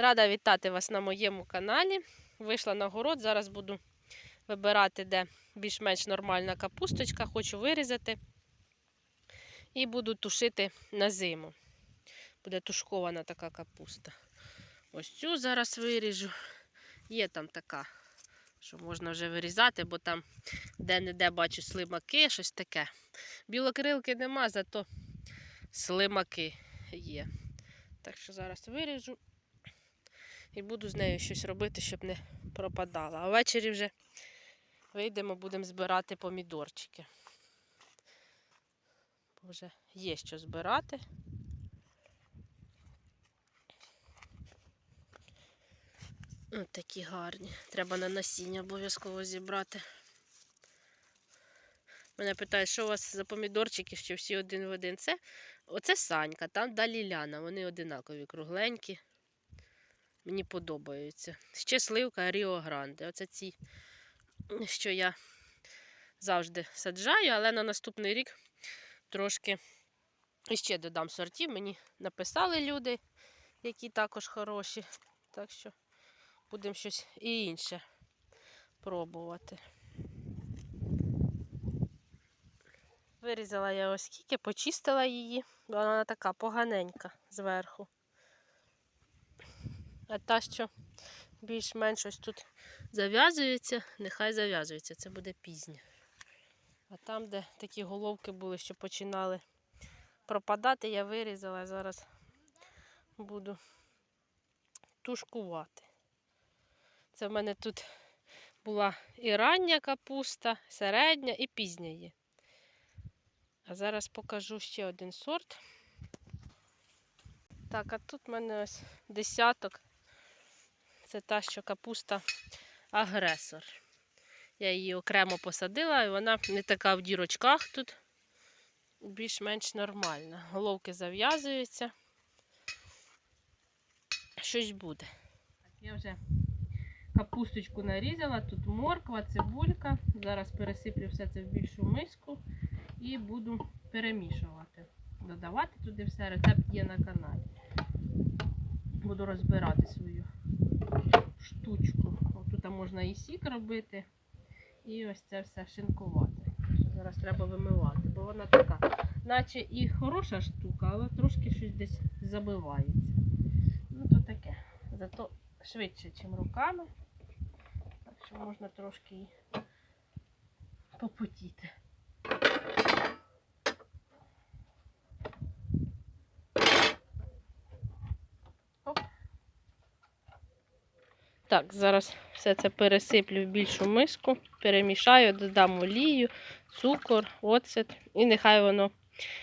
Рада вітати вас на моєму каналі. Вийшла на город, зараз буду вибирати, де більш-менш нормальна капусточка, хочу вирізати і буду тушити на зиму. Буде тушкована така капуста. Ось цю зараз виріжу. Є там така, що можна вже вирізати, бо там де-не-де бачу слимаки, щось таке. Білокрилки нема, зато слимаки є. Так що зараз виріжу і буду з нею щось робити, щоб не пропадала. А ввечері вже вийдемо, будемо збирати помідорчики. Бо вже є що збирати. Ось такі гарні. Треба на насіння обов'язково зібрати. Мене питають, що у вас за помідорчики, що всі один в один. Це оце Санька, там далі Ляна. Вони одинакові, кругленькі. Мені подобаються. Ще сливка Ріо Гранде. Оце ці, що я завжди саджаю, але на наступний рік трошки ще додам сортів. Мені написали люди, які також хороші. Так що будемо щось і інше пробувати. Вирізала я ось скільки, почистила її, бо вона така поганенька зверху. А та, що більш-менш ось тут зав'язується, нехай зав'язується, це буде пізнє. А там, де такі головки були, що починали пропадати, я вирізала, зараз буду тушкувати. Це в мене тут була і рання капуста, середня, і пізня є. А зараз покажу ще один сорт. Так, а тут в мене ось десяток. Це та, що капуста агресор. Я її окремо посадила, і вона не така в дірочках тут. Більш-менш нормальна. Головки зав'язуються. Щось буде. Я вже капусточку нарізала, тут морква, цибулька. Зараз пересиплю все це в більшу миску і буду перемішувати. Додавати туди все, рецепт є на каналі. Буду розбирати свою штучку. Тут можна і сік робити, і ось це все шинкувати. Зараз треба вимивати, бо вона така, наче і хороша штука, але трошки щось десь забивається. Ну, то таке. Зато швидше, ніж руками. Так що можна трошки і попотіти. Оп. Так, зараз все це пересиплю в більшу миску, перемішаю, додам олію, цукор, оцет, і нехай воно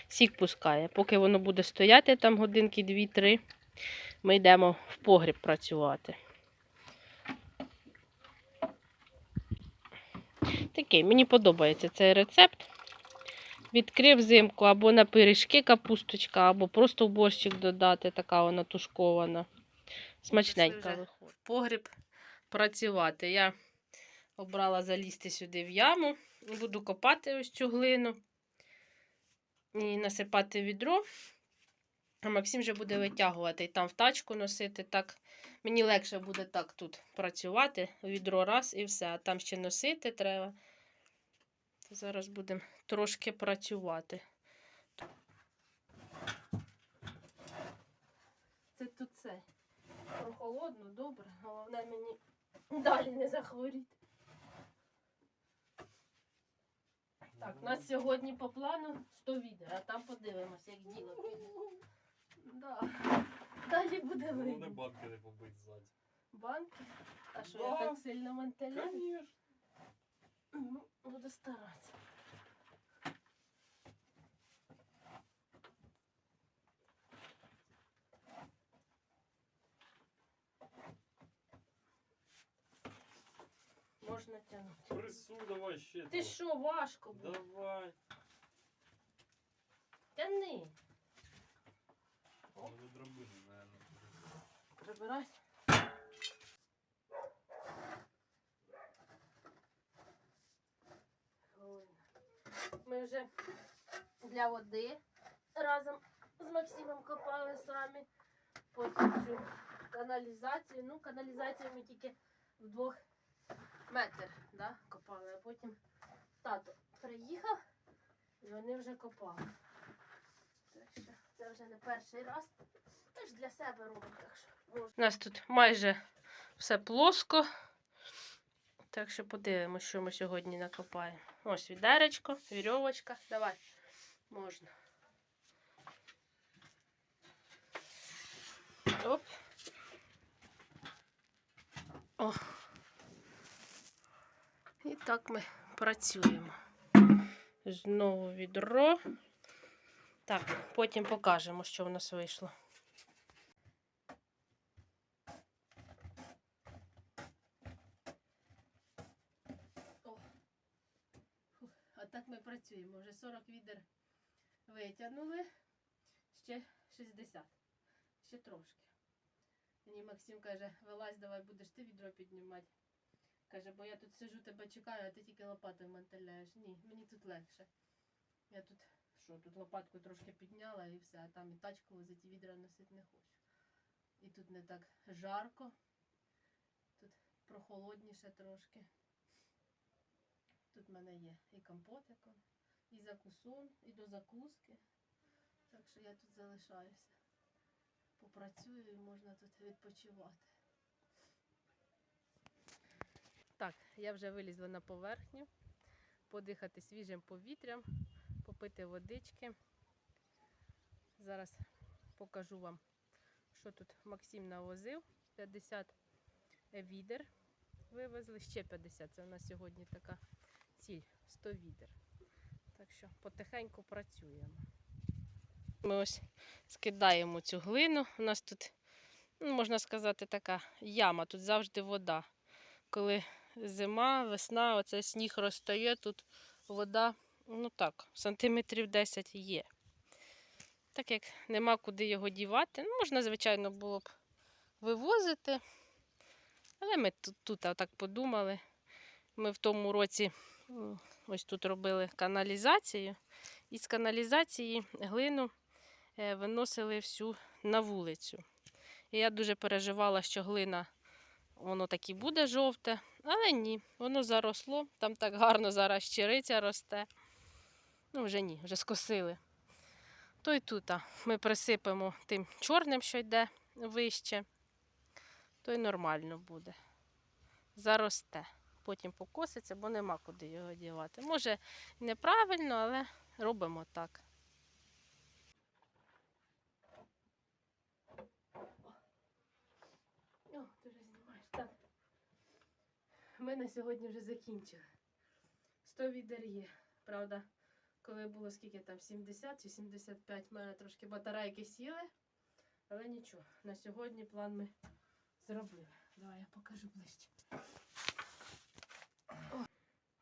сік пускає. Поки воно буде стояти там годинки 2-3, ми йдемо в погріб працювати. Такий, мені подобається цей рецепт. Відкрив зимку або на пиріжки капусточка, або просто в борщик додати, така вона тушкована. Смачненька виходить. Погріб працювати. Я обрала залізти сюди в яму. Буду копати ось цю глину і насипати відро. А Максим вже буде витягувати і там в тачку носити. Так мені легше буде так тут працювати. Відро раз і все. А там ще носити треба. То зараз будемо трошки працювати. Це тут це. Прохолодно, добре. Головне мені далі не захворіти. Так, у нас сьогодні по плану 100 відер, а там подивимося, як діло піде. Да. Далі буде Головне видно. банки не побить ззаді. Банки? А що, Да. я так сильно мантеляю? Конечно. Ну, буду старатися. Можна тягнути. Присуй давай ще. Ти трохи. що, важко буде? Давай. Тяни. Надо драбини, наверное. Прибирай. Ми вже для води разом з Максимом копали самі. Потім цю каналізацію. Ну, каналізацію ми тільки вдвох метр да, копали, а потім тато приїхав і вони вже копали. Це вже не перший раз. Теж для себе робимо. Так що можна. У нас тут майже все плоско. Так що подивимося, що ми сьогодні накопаємо. Ось відеречко, вірьовочка. Давай, можна. Оп. О. Так ми працюємо. Знову відро. Так, потім покажемо, що в нас вийшло. О. Так ми працюємо. Вже 40 відер витягнули. Ще 60. Ще трошки. Мені Максим каже, вилазь, давай будеш ти відро піднімати. Каже, бо я тут сижу, тебе чекаю, а ти тільки лопатою мантеляєш. Ні, мені тут легше. Я тут, що, тут лопатку трошки підняла і все, а там і тачку возити, і відра носити не хочу. І тут не так жарко, тут прохолодніше трошки. Тут в мене є і компотик, і закусон, і до закуски. Так що я тут залишаюся. Попрацюю і можна тут відпочивати. Так, я вже вилізла на поверхню, подихати свіжим повітрям, попити водички. Зараз покажу вам, що тут Максим навозив. 50 відер вивезли, ще 50. Це у нас сьогодні така ціль 100 відер. Так що потихеньку працюємо. Ми ось скидаємо цю глину. У нас тут, ну, можна сказати, така яма, тут завжди вода. Коли зима, весна, оце сніг розтає, тут вода, ну так, сантиметрів 10 є. Так як нема куди його дівати, ну, можна, звичайно, було б вивозити. Але ми тут, тут так подумали. Ми в тому році ось тут робили каналізацію, і з каналізації глину е, виносили всю на вулицю. І я дуже переживала, що глина воно так буде жовте, але ні, воно заросло. Там так гарно зараз щириця росте. Ну, вже ні, вже скосили. То й тут ми присипемо тим чорним, що йде вище, то й нормально буде. Заросте. Потім покоситься, бо нема куди його дівати. Може, неправильно, але робимо так. О, ти вже знімаєш. Так. Ми на сьогодні вже закінчили. 100 відер є. Правда, коли було скільки там, 70 чи 75, в мене трошки батарейки сіли. Але нічого, на сьогодні план ми зробили. Давай я покажу ближче. О,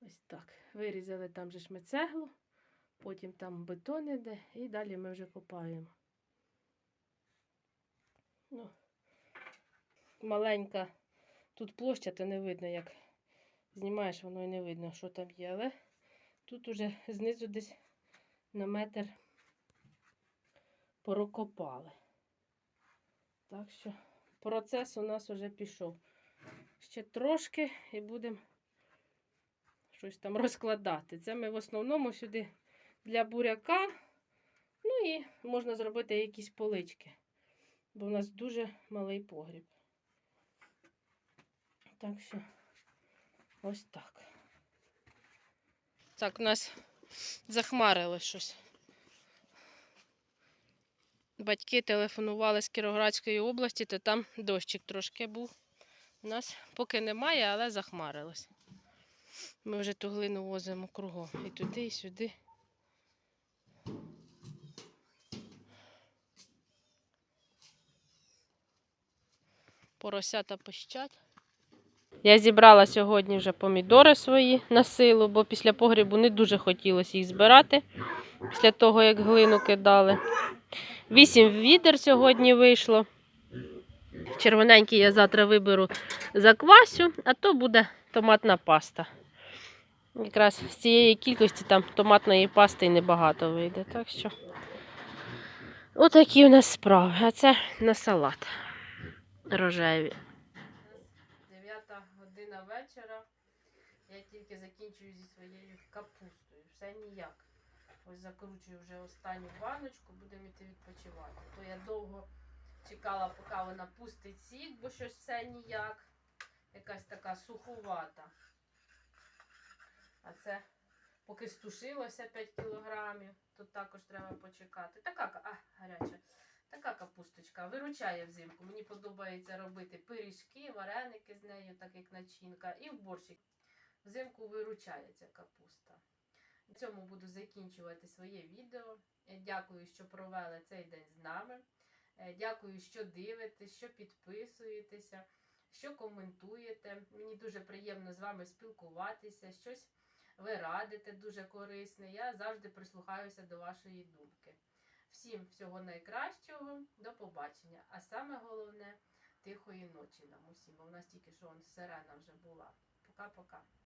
ось так. Вирізали там же ж ми цеглу, потім там бетон іде, і далі ми вже копаємо. Ну, маленька тут площа, то не видно, як знімаєш, воно і не видно, що там є. Але тут уже знизу десь на метр прокопали. Так що процес у нас вже пішов. Ще трошки і будемо щось там розкладати. Це ми в основному сюди для буряка. Ну і можна зробити якісь полички, бо в нас дуже малий погріб. Так що ось так. Так, у нас захмарило щось. Батьки телефонували з Кіровоградської області, то там дощик трошки був. У нас поки немає, але захмарилось. Ми вже ту глину возимо кругом. І туди, і сюди. Поросята пищать. Я зібрала сьогодні вже помідори свої на силу, бо після погрібу не дуже хотілося їх збирати після того, як глину кидали. Вісім відер сьогодні вийшло. Червоненький я завтра виберу заквасю, а то буде томатна паста. Якраз з цієї кількості там томатної пасти небагато вийде. Так що отакі у нас справи. А це на салат. рожеві. 9 година вечора. Я тільки закінчую зі своєю капустою. Все ніяк. Ось закручую вже останню баночку, будемо йти відпочивати. То я довго чекала, поки вона пустить сік, бо щось все ніяк. Якась така суховата. А це поки стушилося 5 кілограмів, тут також треба почекати. Така, а, гаряча. Така капусточка виручає взимку. Мені подобається робити пиріжки, вареники з нею, так як начинка, і в борщик. Взимку виручає ця капуста. На цьому буду закінчувати своє відео. Е, Дякую, що провели цей день з нами. Е, Дякую, що дивитесь, що підписуєтеся, що коментуєте. Мені дуже приємно з вами спілкуватися, щось ви радите дуже корисне. Я завжди прислухаюся до вашої думки. Всім всього найкращого, до побачення. А саме головне тихої ночі нам усім, бо в нас тільки що сирена вже була. Пока-пока.